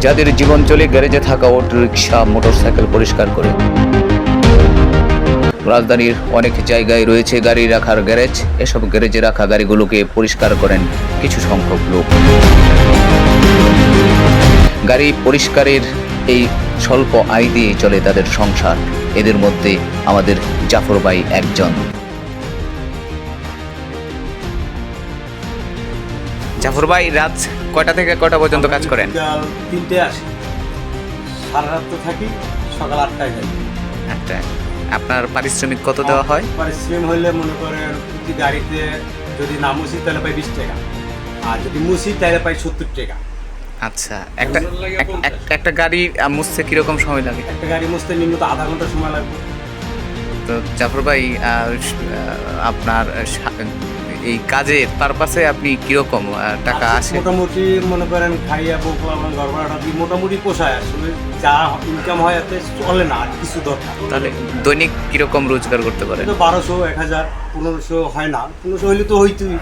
যাদের জীবন চলে গ্যারেজে থাকা অটোরিকশা, মোটরসাইকেল পরিষ্কার করে। রাজধানীর অনেক জায়গায় রয়েছে গাড়ি রাখার গ্যারেজ। এসব গ্যারেজে রাখা গাড়িগুলোকে পরিষ্কার করেন কিছু সংখ্যক লোক। গাড়ি পরিষ্কারের এই স্বল্প আয় দিয়ে চলে তাদের সংসার। এদের মধ্যে আমাদের জাফর ভাই একজন। জাফর ভাই রাত কয়টা থেকে কয়টা পর্যন্ত কাজ করেন? তিনটে আসি। সারা রাত তো থাকি সকাল আটটায় যাই। একটা আপনার পারিশ্রমিক কত দেওয়া হয়? পারিশ্রমিক হলে মনে করেন প্রতি গাড়িতে যদি না মুছি তাহলে পাই বিশ টাকা। আর যদি মুছি তাহলে পাই সত্তর টাকা। আচ্ছা একটা এক- এক- একটা গাড়ি মুছতে কীরকম সময় লাগে? একটা গাড়ি মুছতে নিম্নত আধা ঘণ্টা সময় লাগবে। তো জাফর ভাই আপনার এই কাজের পারপাসে আপনি কীরকম টাকা আসে মোটামুটি মনে করেন খাইয়া বোকলা গড়বড়াটা দিই মোটামুটি পোষায় আসলে যা ইনকাম হয় এতে চলে না আর কিছু দরকার। তাহলে দৈনিক কীরকম রোজগার করতে পারেন? বারোশো এক হাজার পনেরোশো হয় না পনেরোশো হইলে তো হইতই।